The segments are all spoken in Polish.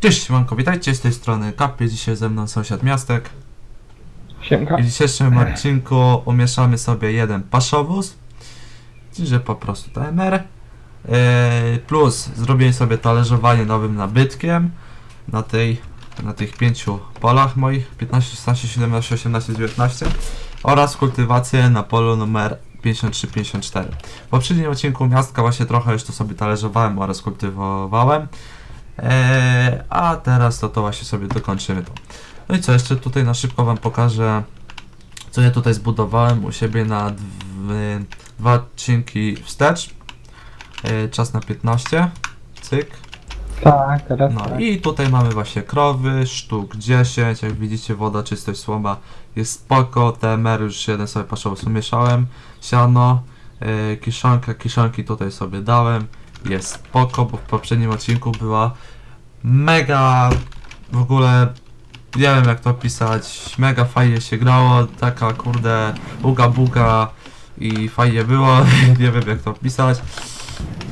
Cześć, siemanko, witajcie z tej strony Kapie, dzisiaj ze mną sąsiad Miastek. Siemka. I w dzisiejszym odcinku umieszamy sobie jeden paszowóz, czyli po prostu TMR, yy, plus zrobię sobie talerzowanie nowym nabytkiem na tej, na tych pięciu polach moich, 15, 16, 17, 18, 19 oraz kultywację na polu numer 53-54. W poprzednim odcinku Miastka właśnie trochę już to sobie talerzowałem oraz kultywowałem, Eee, a teraz to, to właśnie sobie dokończymy to. No i co, jeszcze tutaj na szybko wam pokażę, co ja tutaj zbudowałem u siebie na dw- dwa odcinki wstecz. Eee, czas na 15. Cyk. Tak, teraz No tak. i tutaj mamy właśnie krowy, sztuk 10, jak widzicie woda, czystość, słoma jest spoko, TMR już jeden sobie paszowo umieszałem, siano, yy, kiszonkę, kiszonki tutaj sobie dałem, jest spoko, bo w poprzednim odcinku była mega, w ogóle nie wiem jak to opisać, mega fajnie się grało, taka kurde buga buga i fajnie było, nie wiem jak to opisać.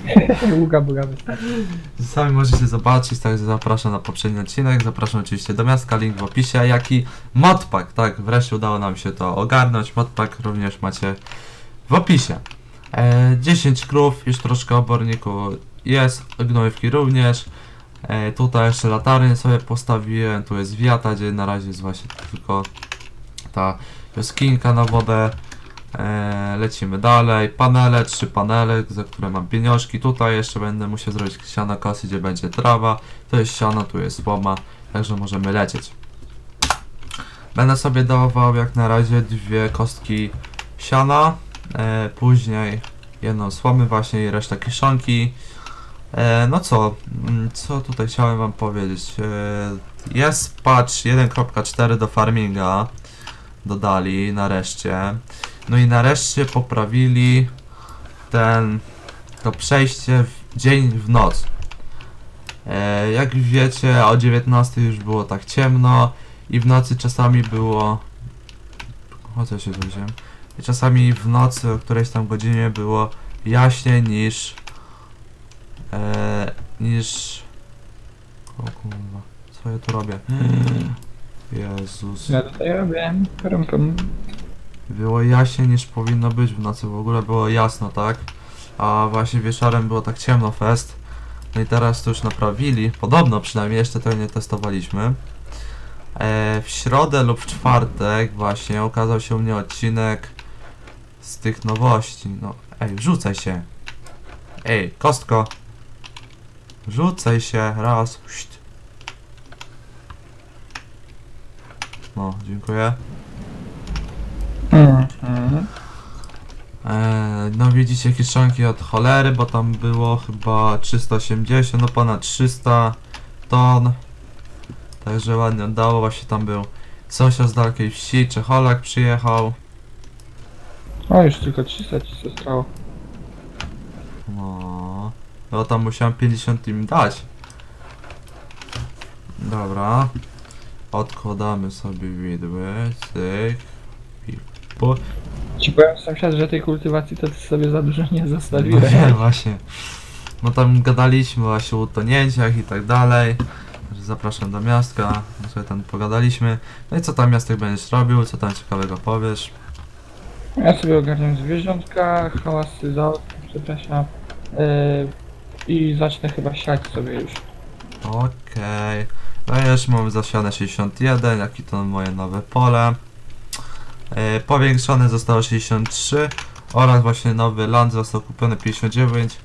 Była wystarczy. Sami możecie zobaczyć, także zapraszam na poprzedni odcinek, zapraszam oczywiście do miasta, link w opisie, jak i modpack, tak, wreszcie udało nam się to ogarnąć, modpack również macie w opisie. E, 10 krów, już troszkę oborniku jest, gnojówki również, tutaj jeszcze latarnię sobie postawiłem, tu jest wiata, gdzie na razie jest właśnie tylko ta jaskinka na wodę, E, lecimy dalej. Panele, trzy panele, za które mam pieniążki. Tutaj jeszcze będę musiał zrobić siano kosy, gdzie będzie trawa. To jest siano, tu jest słoma, także możemy lecieć. Będę sobie dawał jak na razie dwie kostki siana, e, później jedną słomy właśnie i resztę kiszonki. E, no co, mm, co tutaj chciałem wam powiedzieć. E, jest patch 1.4 do farminga, dodali nareszcie. No i nareszcie poprawili ten, to przejście w dzień w noc. E, jak wiecie, o 19 już było tak ciemno i w nocy czasami było... Co się wziąłem? Czasami w nocy o którejś tam godzinie było jaśniej niż... E, niż... O kurwa, co ja tu robię? Jezus. Ja tutaj robię. Prum, prum. Było jaśniej niż powinno być w nocy, w ogóle było jasno, tak? A właśnie wieczorem było tak ciemno fest. No i teraz to już naprawili. Podobno przynajmniej jeszcze tego nie testowaliśmy. E, w środę lub w czwartek właśnie okazał się u mnie odcinek z tych nowości. No, ej, rzucaj się. Ej, kostko. Rzucaj się, raz. No, dziękuję. Eee, no widzicie kieszonki od cholery, bo tam było chyba 380, no ponad 300 ton. Także ładnie oddało, właśnie tam był sąsiad z dalekiej wsi, Czecholak przyjechał. O, już tylko 300 ci zostało. No, tam musiałem 50 im dać. Dobra. Odkładamy sobie widły, cyk. I po... Ci powiem sąsiad, że tej kultywacji to ty sobie za dużo nie No zostawiłeś. wiem, właśnie. No tam gadaliśmy właśnie o utonięciach i tak dalej. Także Zapraszam do miastka, no sobie tam pogadaliśmy. No i co tam miastek będziesz robił, co tam ciekawego powiesz? Ja sobie ogarniam zwierzątka, hałasy za przepraszam. Yy, I zacznę chyba siać sobie już. Okej. No i jeszcze mamy zasiane 61, jak i to moje nowe pole. Yy, powiększone zostało 63 oraz właśnie nowy land został kupiony 59.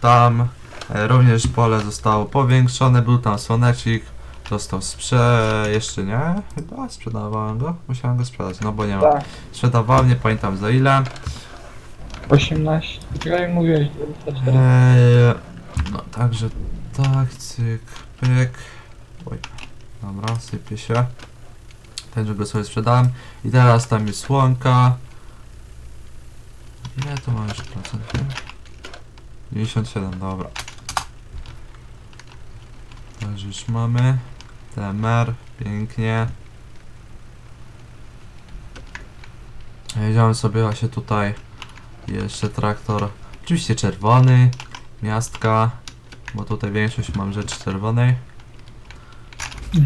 Tam e, również pole zostało powiększone, był tam słonecik, został sprze... jeszcze nie? Chyba sprzedawałem go? Musiałem go sprzedać, no bo nie ma. Tak, Sprzedawałem, nie pamiętam za ile. 18. Tutaj mówiłeś 24. Eee, no także tak, cyk, pyk. Oj, dobra, sypie się. Ten, że go sobie sprzedałem. I teraz tam jest słonka. Ile to mam już procent? 97, dobra. Także już mamy. TMR, pięknie. Jedziemy sobie właśnie tutaj. Jeszcze traktor. Oczywiście czerwony. Miastka. Bo tutaj większość mam rzeczy czerwonej.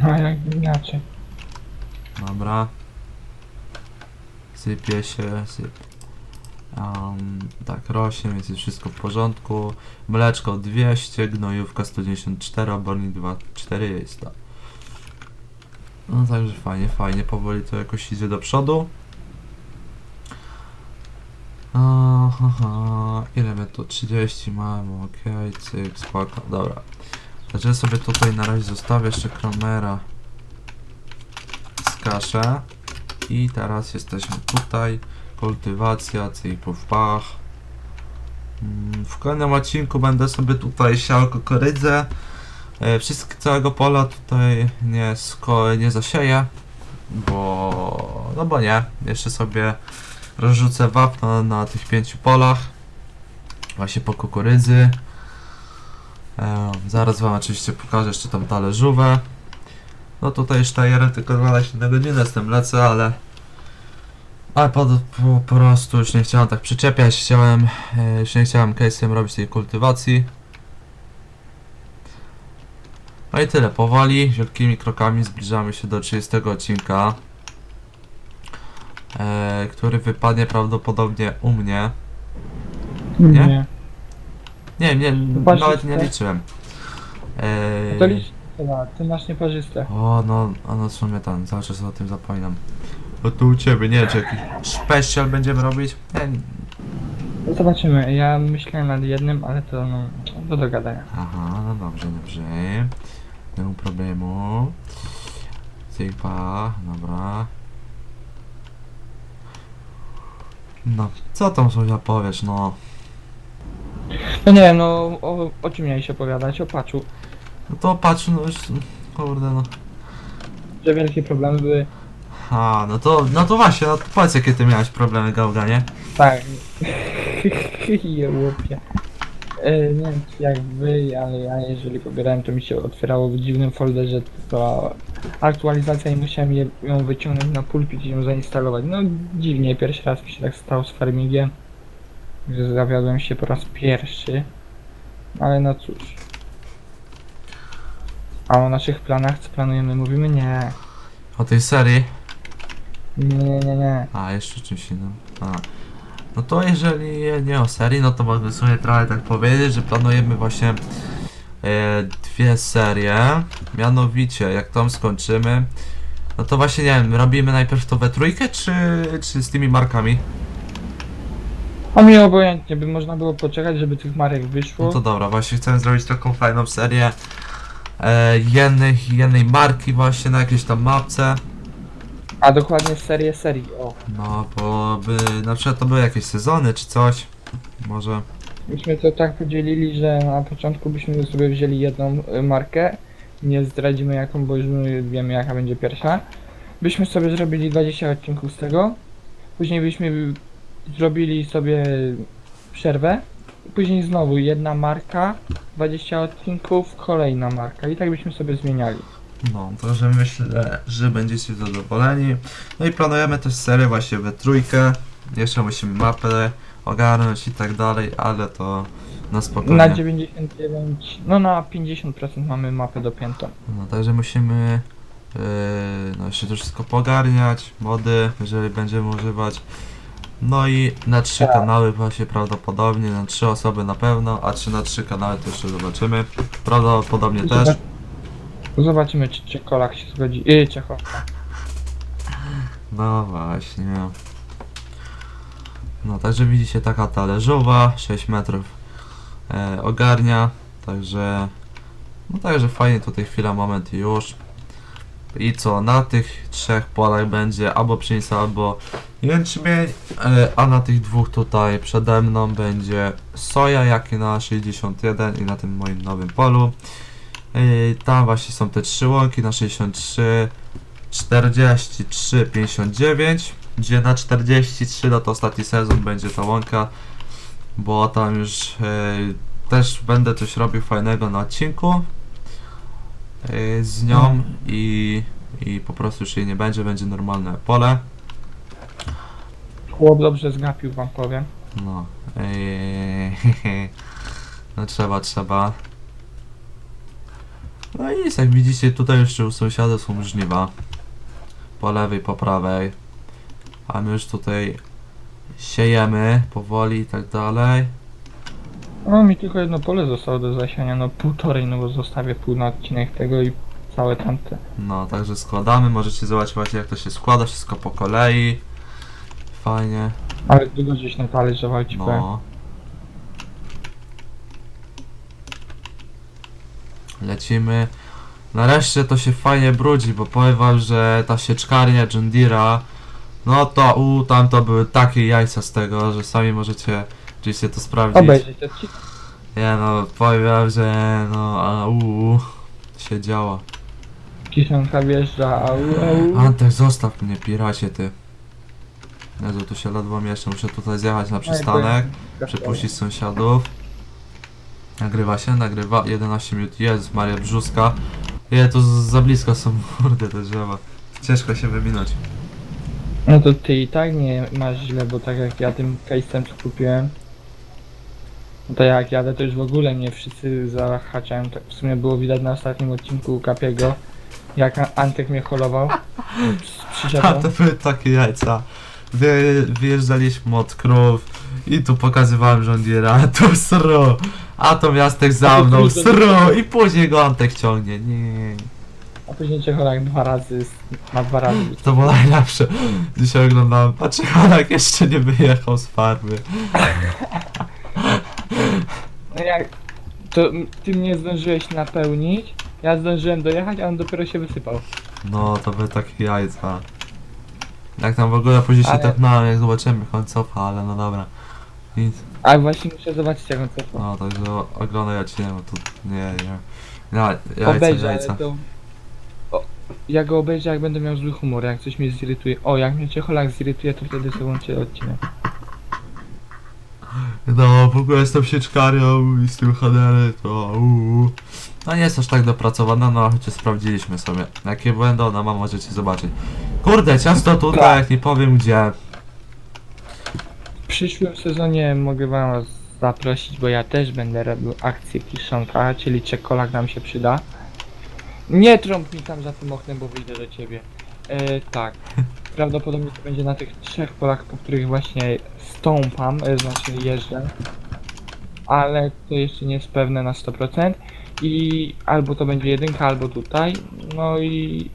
No jakby inaczej. Dobra. Sypie się, syp. Um, tak, rośnie, więc jest wszystko w porządku. Mleczko 200, gnojówka 194, obornik 24 jest to. No także fajnie, fajnie, powoli to jakoś idzie do przodu. Aha, ile my tu? 30 mamy, okej, cyk, spoko, dobra. Także sobie tutaj na razie zostawię jeszcze kramera z kaszę. I teraz jesteśmy tutaj. Kultywacja, cypów pach. Mm, W kolejnym odcinku będę sobie tutaj siał kukurydzę. E, Wszystko całego pola tutaj nie, nie zasieję, bo no bo nie. Jeszcze sobie rozrzucę wapno na tych pięciu polach. Właśnie po kukurydzy. Zaraz wam oczywiście pokażę jeszcze tam talerzówę. No tutaj sztajerem tylko 12 na godzinę z tym lecę, ale ale po, po, po prostu już nie chciałem tak przyczepiać, chciałem, e, już nie chciałem case'em robić tej kultywacji. No i tyle, powoli, wielkimi krokami zbliżamy się do 30 odcinka, e, który wypadnie prawdopodobnie u mnie. Nie? Nie. Nie, nie, nawet nie tak? liczyłem. E, To licz chyba, ty masz nieparzyste. O, no, a no w sumie tam, cały czas o tym zapominam. Bo tu u ciebie, nie, czy jakiś special będziemy robić? Nie, No Zobaczymy, ja myślałem nad jednym, ale to no, do dogadania. aha, no dobrze, dobrze. Nie ma problemu. Cypa, dobra. No, co tam sobie powiesz, no. No nie wiem, no o, o czym miałeś opowiadać? O patchu. No to patrz, no już, kurde, no. Że wielkie problemy były. A, no to, no to właśnie, no to powiedz jakie ty miałeś problemy, Gałga, nie? Tak. Je łopie. E, nie wiem czy jak wy, ale ja jeżeli pobierałem to mi się otwierało w dziwnym folderze to aktualizacja i musiałem je, ją wyciągnąć na pulpit i ją zainstalować. No dziwnie, pierwszy raz mi się tak stało z farmingiem, że zawiodłem się po raz pierwszy. Ale no cóż. A o naszych planach co planujemy? Mówimy nie. O tej serii. Nie, nie, nie, nie. A, jeszcze czymś innym. A. No to jeżeli nie o serii, no to mogę sobie trochę tak powiedzieć, że planujemy właśnie e, dwie serie. Mianowicie, jak tam skończymy, no to właśnie nie wiem, robimy najpierw to we trójkę, czy, czy z tymi markami? A mi obojętnie, by można było poczekać, żeby tych marek wyszło. No to dobra, właśnie chcę zrobić taką fajną serię e, jednych, jednej marki właśnie na jakiejś tam mapce. A dokładnie serię serii, o. No, bo by na przykład to były jakieś sezony czy coś. Może. Myśmy to tak podzielili, że na początku byśmy sobie wzięli jedną y, markę. Nie zdradzimy jaką, bo już my wiemy jaka będzie pierwsza. Byśmy sobie zrobili 20 odcinków z tego. Później byśmy zrobili sobie przerwę. Później znowu jedna marka, 20 odcinków, kolejna marka. I tak byśmy sobie zmieniali. No, także myślę, że będziecie zadowoleni. No i planujemy też serię właśnie we trójkę. Jeszcze musimy mapę ogarnąć i tak dalej, ale to na spokojnie. Na 99, no na 50% mamy mapę dopiętą. No, także musimy yy, no jeszcze to wszystko pogarniać, mody, jeżeli będziemy używać. No i na trzy Tak. kanały właśnie prawdopodobnie, na trzy osoby na pewno, a czy na trzy kanały to jeszcze zobaczymy. Prawdopodobnie też. Zobacz- Zobaczymy czy Czekolak się zgodzi. Yy, Czechowka. No właśnie. No także widzicie taka talerzowa, 6 metrów e, ogarnia, także no także fajnie tutaj chwila, moment i już. I co, na tych trzech polach będzie albo pszenica, albo jęczmień, e, a na tych dwóch tutaj przede mną będzie soja, jak i na 61 i na tym moim nowym polu. E, tam właśnie są te trzy łąki na 63, 43, 59, gdzie na 43 no to ostatni sezon będzie ta łąka, bo tam już e, też będę coś robił fajnego na odcinku e, z nią i, i po prostu już jej nie będzie, będzie normalne pole. Chłop dobrze zgapił wam powiem. No, eee, no trzeba, trzeba. No i nic, jak widzicie, tutaj jeszcze u sąsiada są żniwa. Po lewej, po prawej. A my już tutaj siejemy powoli i tak dalej. No mi tylko jedno pole zostało do zasiania, no półtorej, no bo zostawię pół na odcinek tego i całe tamte. No, także składamy. Możecie zobaczyć właśnie, jak to się składa. Wszystko po kolei. Fajnie. Ale długo gdzieś na talerzował ci powiem. No. Lecimy. Nareszcie to się fajnie brudzi, bo powiem wam, że ta sieczkarnia John Deere'a, no to u tam to były takie jajca z tego, że sami możecie oczywiście to sprawdzić. Obejrzeć odcinek. Nie no, powiem wam, że no, a u się działa. Kiszonka wjeżdża, au, au. Antek, zostaw mnie, piracie ty. Jezu, tu się ledwo mieszczę, muszę tutaj zjechać na przystanek. Przepuścić sąsiadów. Nagrywa się, nagrywa. 11 minut. Jest Maria Brzuska. Je, to z- za blisko są, kurde, te drzewa. Ciężko się wyminąć. No to ty i tak nie masz źle, bo tak jak ja tym case'em co kupiłem, no to jak jadę to już w ogóle mnie wszyscy zahaczają, tak w sumie było widać na ostatnim odcinku Kapiego, jak A- Antek mnie holował A to były takie jajca. Wy, wyjeżdżaliśmy od krów i tu pokazywałem rządziera, a tu sro. A to miastek za mną, sro. I później go Antek ciągnie. Nie. A później cię Holak dwa razy, na dwa razy. To było najlepsze. Dzisiaj oglądałem, patrzę, Holak jeszcze nie wyjechał z farmy. No jak, to m- ty mnie zdążyłeś napełnić, ja zdążyłem dojechać, a on dopiero się wysypał. No, to były takie jajca. Jak tam w ogóle później się Ale- tepnąłem, jak zobaczyłem jak on cofa, ale no dobra. Nic. A właśnie muszę zobaczyć jak on cofał. No, także o- oglądaj odcinek, bo to nie, nie. Ja, jajca, Obejrzę, jajca. to... O, ja go obejrzę jak będę miał zły humor, jak coś mnie zirytuje. O, jak mnie Ciecholak zirytuje, to wtedy sobie łączę odcinek. No, w ogóle jestem sieczkarią i z tym HDR to uuu. No nie jest aż tak dopracowana, no chociaż sprawdziliśmy sobie. Jakie błędy ona ma, możecie zobaczyć. Kurde, ciasto tutaj, jak nie powiem gdzie. W przyszłym sezonie mogę wam zaprosić, bo ja też będę robił akcję kiszonka, czyli czekolak nam się przyda. Nie trąb mi tam za tym oknem, bo wyjdę do ciebie. E, tak. Prawdopodobnie to będzie na tych trzech polach, po których właśnie stąpam, e, znaczy jeżdżę. Ale to jeszcze nie jest pewne na 100%. I albo to będzie jedynka, albo tutaj. No i...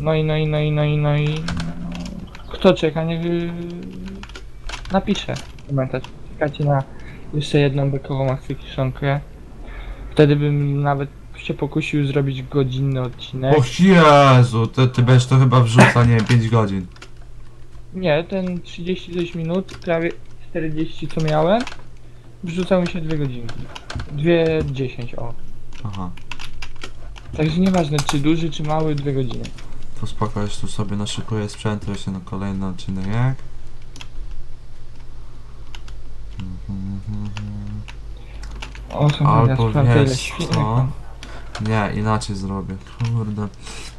No i, no i, no i, no i, no i... Kto czeka, niech napisze komentarz. Czekacie na jeszcze jedną bekową akcję kiszonkę. Wtedy bym nawet się pokusił zrobić godzinny odcinek. Och Jezu, ty, ty będziesz to chyba wrzuca, nie wiem, 5 godzin. Nie, ten 30 coś minut, prawie 40 co miałem, wrzucał mi się dwie godzinki. Dwie 10, o. Aha. Także nieważne czy duży, czy mały, dwie godziny. To spoko, już tu sobie naszykuję sprzęt, to się na kolejny odcinek. Albo ja wiesz świnek co? Nie, inaczej zrobię. Kurde.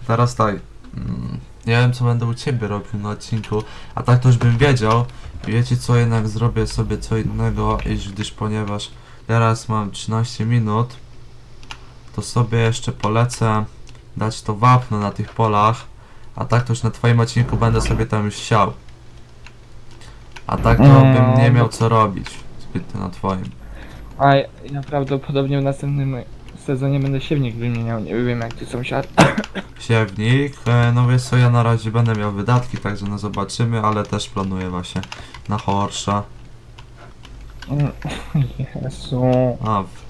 Teraz tak. mm, Nie wiem co będę u ciebie robił na odcinku, a tak to już bym wiedział. Wiecie co, jednak zrobię sobie co innego, iż gdyż ponieważ teraz mam 13 minut, to sobie jeszcze polecę dać to wapno na tych polach, a tak to już na twoim odcinku będę sobie tam już siał. A tak to bym nie miał co robić zbytnio na twoim. A ja, ja prawdopodobnie w następnym sezonie będę siewnik wymieniał, nie wiem jak ty sąsiad. Siewnik, e, no wiesz co, ja na razie będę miał wydatki, także no zobaczymy, ale też planuję właśnie na Horsza. Mm, Jezu. A, w-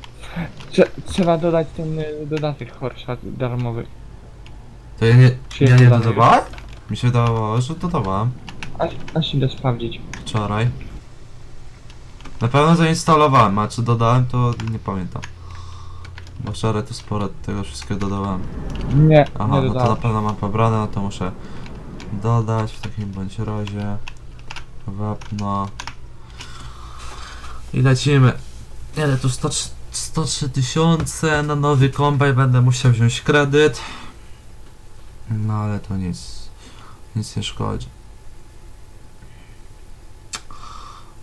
Trze trzeba dodać ten y, dodatek Horsza darmowy. to ja nie, Czy ja nie dodawałem? Mi się wydawało, że dodawałem Aż, aż idę sprawdzić. wczoraj. Na pewno zainstalowałem, a czy dodałem to nie pamiętam. Bo wczoraj to sporo tego wszystkiego dodawałem. Nie, Aha, nie no to na dodałem. pewno mam pobrane, no to muszę dodać w takim bądź razie. Wapno. I lecimy. Ile tu 100, 103 tysiące na nowy kombaj będę musiał wziąć kredyt. No ale to nic. Nic nie szkodzi.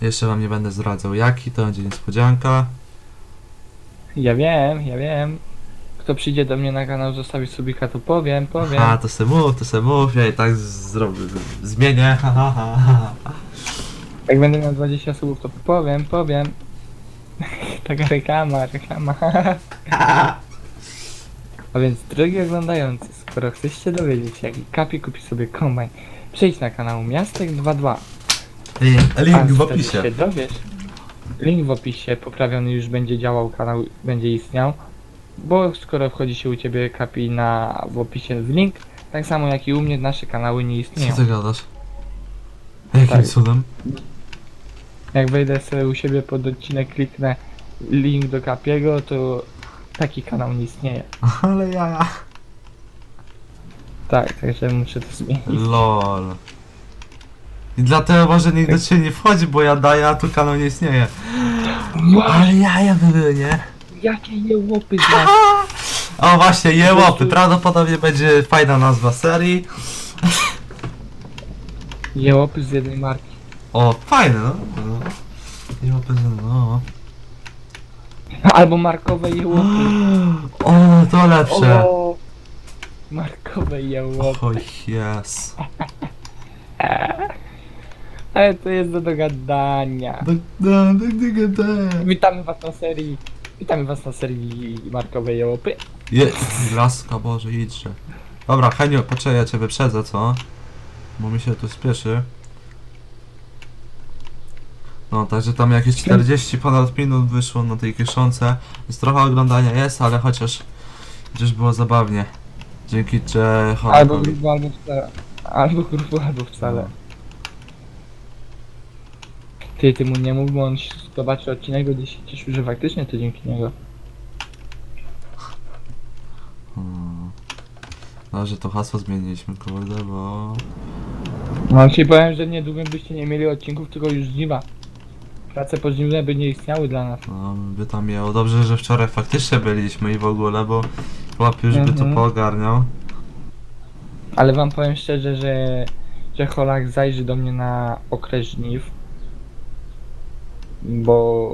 Jeszcze wam nie będę zdradzał jaki, to będzie niespodzianka. Ja wiem, ja wiem. kto przyjdzie do mnie na kanał, zostawi subika, to powiem, powiem. A, to se mów, to se mów, ja i tak zrobię, zmienię, ha, ha, ha, ha. Jak będę miał 20 subów, to powiem, powiem. Taka reklama, reklama. A więc, drogi oglądający, skoro chcesz się dowiedzieć, jaki Kapi kupi sobie kombajn, przejdź na kanał Miastek22. Link, link w opisie. się dowiesz. Link w opisie, poprawiony już będzie działał, kanał będzie istniał. Bo skoro wchodzi się u ciebie Kapi na, w opisie w link, tak samo jak i u mnie nasze kanały nie istnieją. Co ty gadasz? Jakim Tak. cudem? Jak wejdę sobie u siebie pod odcinek, kliknę link do Kapiego, to taki kanał nie istnieje. Ale ja. Tak, także muszę to zmienić. Lol. I dlatego może nikt do ciebie nie wchodzi, bo ja daję, a tu kanał nie istnieje. Ale jaja by były, nie? Jakie jełopy znasz? O właśnie, jełopy, prawdopodobnie będzie fajna nazwa serii. Jełopy z jednej marki. O, fajne, no. no. Jełopy, no. Albo markowe jełopy. O, to lepsze. O, markowe jełopy. O, yes. Ale to jest do dogadania. Tak, tak, tak, tak, tak. Witamy was na serii. Witamy was na serii markowej jełopy. Jest, laska Boże, idźże. Dobra, Henio, poczekaj, ja cię wyprzedzę, co? Bo mi się tu spieszy. No, także tam jakieś 40 ponad minut wyszło na tej kieszonce. Więc trochę oglądania jest, ale chociaż... Chociaż było zabawnie. Dzięki, że... Albo grubo, albo wcale. Albo grubo, albo wcale. Ty, ty mu nie mów, bo on zobaczy odcinek, będzie się cieszył, że faktycznie to dzięki niego. Hmm. No, że to hasło zmieniliśmy, kurde, bo... No ci powiem, że niedługo byście nie mieli odcinków, tylko już żniwa. Prace pożniwne by nie istniały dla nas. No, by tam miało. Dobrze, że wczoraj faktycznie byliśmy i w ogóle, bo... Chłop już by to Mhm. poogarniał. Ale wam powiem szczerze, że, że Holak zajrzy do mnie na okres żniw. Bo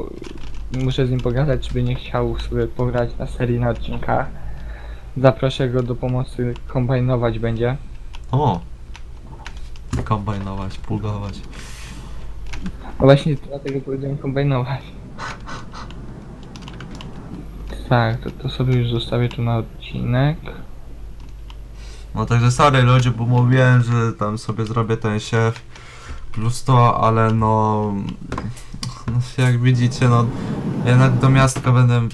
muszę z nim pogadać, czy by nie chciał sobie pograć na serii na odcinkach. Zaproszę go do pomocy, kombajnować będzie. O! Kombajnować, pulgować. A właśnie dlatego powiedziałem kombajnować. Tak, to, to sobie już zostawię tu na odcinek. No także sorry ludzie, bo mówiłem, że tam sobie zrobię ten siew plus to, ale no... no jak widzicie, no jednak do miastka będę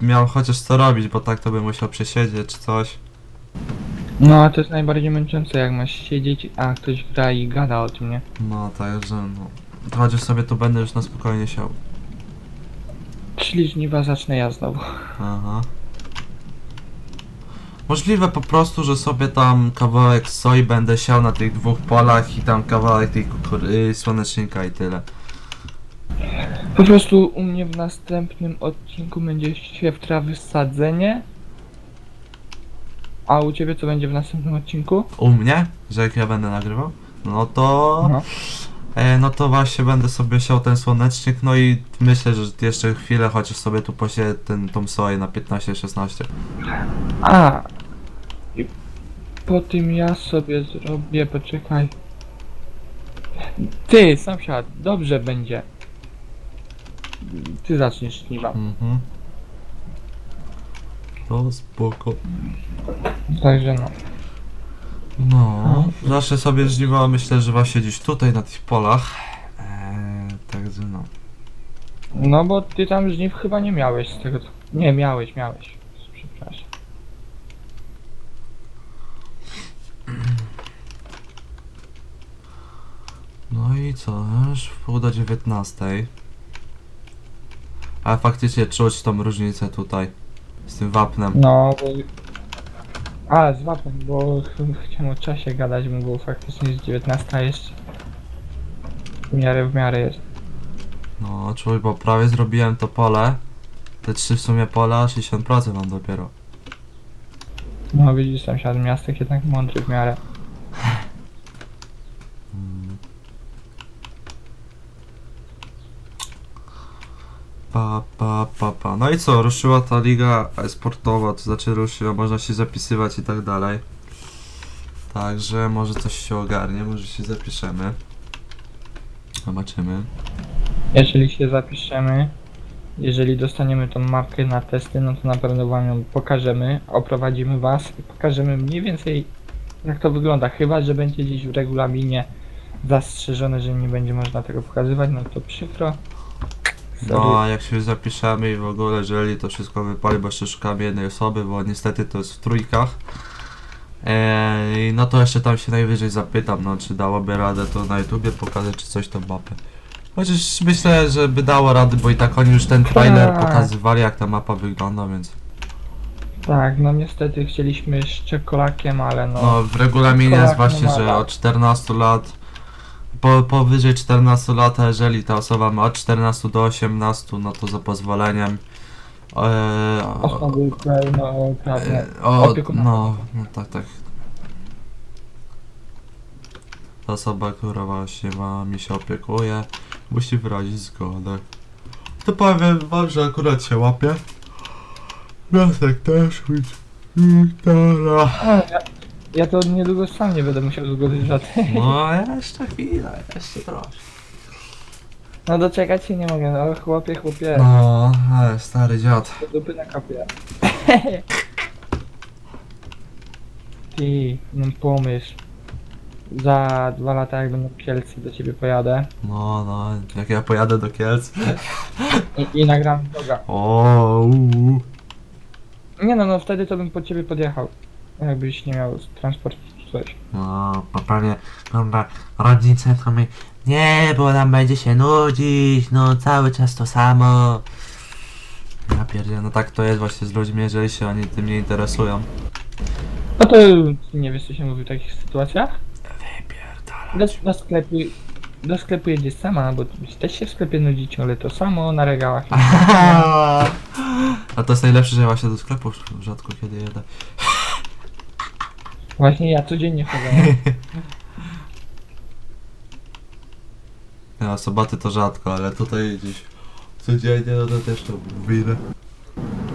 miał chociaż co robić, bo tak to bym musiał przesiedzieć czy coś. No, a to jest najbardziej męczące, jak masz siedzieć, a ktoś gra i gada o tym, nie? No także no... To chociaż sobie tu będę już na spokojnie siał. Czyli żniwa zacznę ja znowu. Aha. Możliwe po prostu, że sobie tam kawałek soi będę siał na tych dwóch polach i tam kawałek tej kukury, słonecznika i tyle. Po prostu u mnie w następnym odcinku będzie siew trawy sadzenie. A u ciebie co będzie w następnym odcinku? U mnie, że jak ja będę nagrywał, no to... Aha. E, no to właśnie będę sobie siał ten słonecznik, no i myślę, że jeszcze chwilę chociaż sobie tu posieję ten, tą soję na 15-16. A. I po tym ja sobie zrobię, poczekaj. Ty, sąsiad, dobrze będzie. Ty zaczniesz żniwa. Mhm. To spoko. Także no. No, zacznę sobie żniwa, myślę, że właśnie gdzieś tutaj na tych polach. Eee, także no. No bo ty tam żniw chyba nie miałeś z tego co... Nie, miałeś, miałeś. Przepraszam. No i co, już w pół do 19. Ale faktycznie czuć tą różnicę tutaj z tym wapnem. No, bo... A, z wapnem, bo ch- chciałem o czasie gadać, bo było faktycznie z 19 jeszcze. W miarę, w miarę jest. No, czuć, bo prawie zrobiłem to pole. Te trzy w sumie pola, 60% mam dopiero. No widzisz, sąsiad miastek jednak mądry w miarę. Pa, pa, pa, pa. No i co, ruszyła ta liga sportowa, to znaczy ruszyła, można się zapisywać i tak dalej. Także może coś się ogarnie, może się zapiszemy. Zobaczymy. Jeżeli się zapiszemy, jeżeli dostaniemy tą mapkę na testy, no to na pewno wam ją pokażemy, oprowadzimy was i pokażemy mniej więcej jak to wygląda. Chyba, że będzie gdzieś w regulaminie zastrzeżone, że nie będzie można tego pokazywać, no to przykro. No a jak się zapiszemy i w ogóle, jeżeli to wszystko wypali, bo jeszcze szukamy jednej osoby, bo niestety to jest w trójkach. Eee, no to jeszcze tam się najwyżej zapytam, no czy dałoby radę to na YouTubie pokazać, czy coś tą mapę. Chociaż myślę, że by dało radę, bo i tak oni już ten trailer Tak. pokazywali, jak ta mapa wygląda, więc... Tak, no niestety chcieliśmy z czekolakiem, ale no, No w regulaminie jest właśnie, ma że lat. od 14 lat, po, powyżej 14 lat, a jeżeli ta osoba ma od 14 do 18, no to za pozwoleniem. Eee, osoby pełnoprawne. E, O, Opiekuna. no, no tak, tak. Ta osoba, która właśnie wami się opiekuje, musi wyrazić zgodę. To powiem wam, że akurat się łapie. Piasek też. Wiktora. A, ja, ja to niedługo sam nie będę musiał zgodzić żadnej. No, jeszcze chwilę, jeszcze troszkę. No doczekać się nie mogę, no chłopie, chłopie, No, ale stary dziad. do dupy na kapie. Ty, mam pomysł. Za dwa lata jak będą Kielcy do ciebie pojadę No, no, jak ja pojadę do Kielc. i, i nagram vloga. O, uu. Nie no, no wtedy to bym po ciebie podjechał. Jakbyś nie miał transportu czy coś. No, bo pewnie, dobra, rodzice to mi, nie, bo nam będzie się nudzić, no cały czas to samo. Ja pierdzielę, no tak to jest właśnie z ludźmi, jeżeli się oni tym nie interesują. No to nie wiesz co się mówi w takich sytuacjach? Wypierdala. Do, do sklepu, do sklepu jedziesz sama, bo też się w sklepie nudzi ciągle to samo na regałach. A to jest najlepsze, że ja właśnie do sklepu rzadko kiedy jedę. Właśnie ja codziennie chodzę. Ja soboty to rzadko, ale tutaj gdzieś codziennie, no to też to widzę.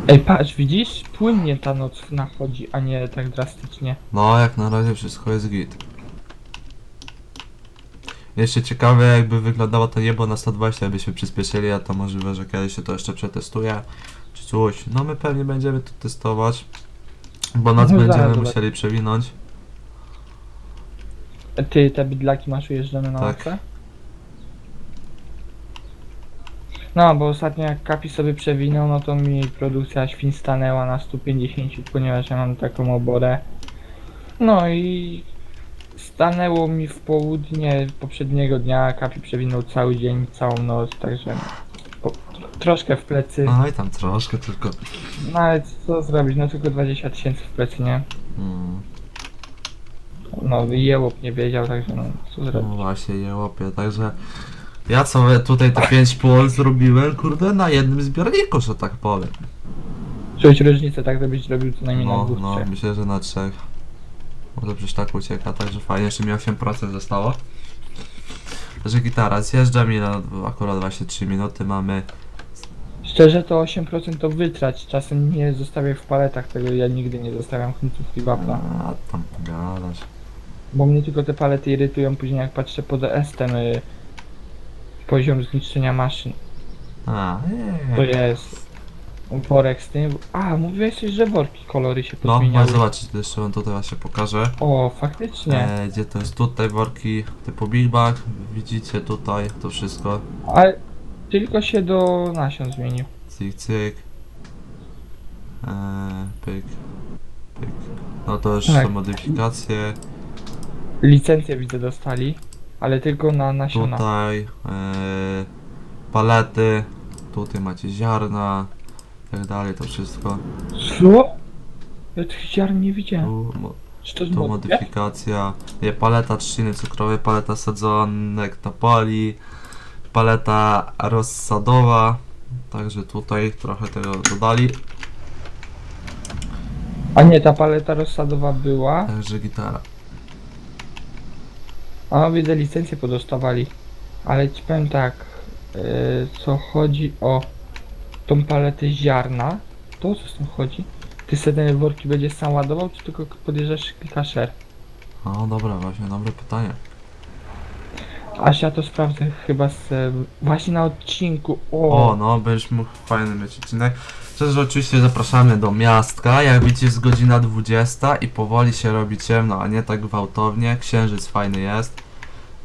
Ej, patrz, widzisz? Płynnie ta noc nachodzi, a nie tak drastycznie. No, jak na razie wszystko jest git. Jeszcze ciekawe jakby wyglądało to niebo na 120, jakbyśmy przyspieszyli, a to możliwe, że kiedyś się to jeszcze przetestuje, czy coś. No my pewnie będziemy to testować, bo noc No, będziemy musieli przewinąć. Ty te bydlaki masz ujeżdżone na Tak. No, bo ostatnio jak Kapi sobie przewinął, no to mi produkcja świn stanęła na 150, ponieważ ja mam taką oborę. No i stanęło mi w południe poprzedniego dnia, Kapi przewinął cały dzień, całą noc, także troszkę w plecy. No i tam troszkę tylko. No ale co zrobić, no tylko 20 tysięcy w plecy, nie? Mm, No i jełop nie wiedział, także no co no zrobić. właśnie, je łapię, także ja sobie tutaj te 5 pól zrobiłem, kurde, na jednym zbiorniku, że tak powiem. Czuć różnicę, tak żebyś zrobił co najmniej na No, dwóch, no, trzech. myślę, że na trzech. Może przecież tak ucieka, także fajnie, jeszcze mi 8% zostało. Także gitara, zjeżdża mi na akurat właśnie 3 minuty mamy. Szczerze to 8% to wytrać, czasem nie zostawię w paletach tego, ja nigdy nie zostawiam końcówki wapna. A tam gadasz. Bo mnie tylko te palety irytują później jak patrzę pod ES ten y, poziom zniszczenia maszyn. A, To nie. jest worek z tym. A, mówiłeś coś, że worki kolory się No, pozmieniały. możesz zobaczyć, jeszcze wam tutaj właśnie pokażę. O, faktycznie. E, gdzie to jest tutaj worki typu Big Bag. Widzicie tutaj to wszystko. Ale tylko się do nasion zmienił. Cyk, cyk. E, pyk, pyk. No to już Tak. są modyfikacje. Licencję widzę dostali, ale tylko na nasiona. Tutaj e, palety, tutaj macie ziarna, tak dalej, to wszystko. Co? Ja tych ziarn nie widziałem. Tu, mo, Czy to tu mody? modyfikacja, nie, paleta trzciny cukrowej, paleta sadzonek topoli, paleta rozsadowa, także tutaj trochę tego dodali, A nie, ta paleta rozsadowa była. także gitara. A widzę licencję podostawali. Ale ci powiem tak, yy, co chodzi o tą paletę ziarna, to o co z tym chodzi? Ty sobie te worki będziesz sam ładował, czy tylko podjeżdżasz klikasz R? O, dobra, właśnie, dobre pytanie. Aż ja to sprawdzę chyba z... właśnie na odcinku, o! O, no, będziesz mógł fajny mieć odcinek. Też oczywiście zapraszamy do miastka. Jak widzicie, jest godzina 20 i powoli się robi ciemno, a nie tak gwałtownie. Księżyc fajny jest.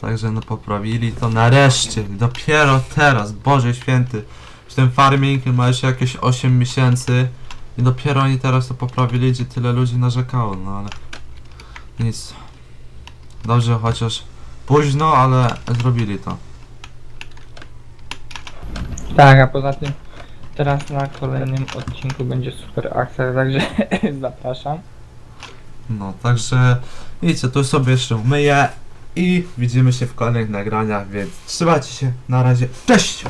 Także no poprawili to nareszcie, dopiero teraz, Boże Święty. Już ten farming ma jeszcze jakieś 8 miesięcy i dopiero oni teraz to poprawili, gdzie tyle ludzi narzekało, no ale nic. Dobrze, chociaż późno, ale zrobili to. Tak, a poza tym teraz na kolejnym odcinku będzie super akcja, także zapraszam. No, także widzicie, tu sobie jeszcze umyję i widzimy się w kolejnych nagraniach, więc trzymajcie się, na razie, cześć!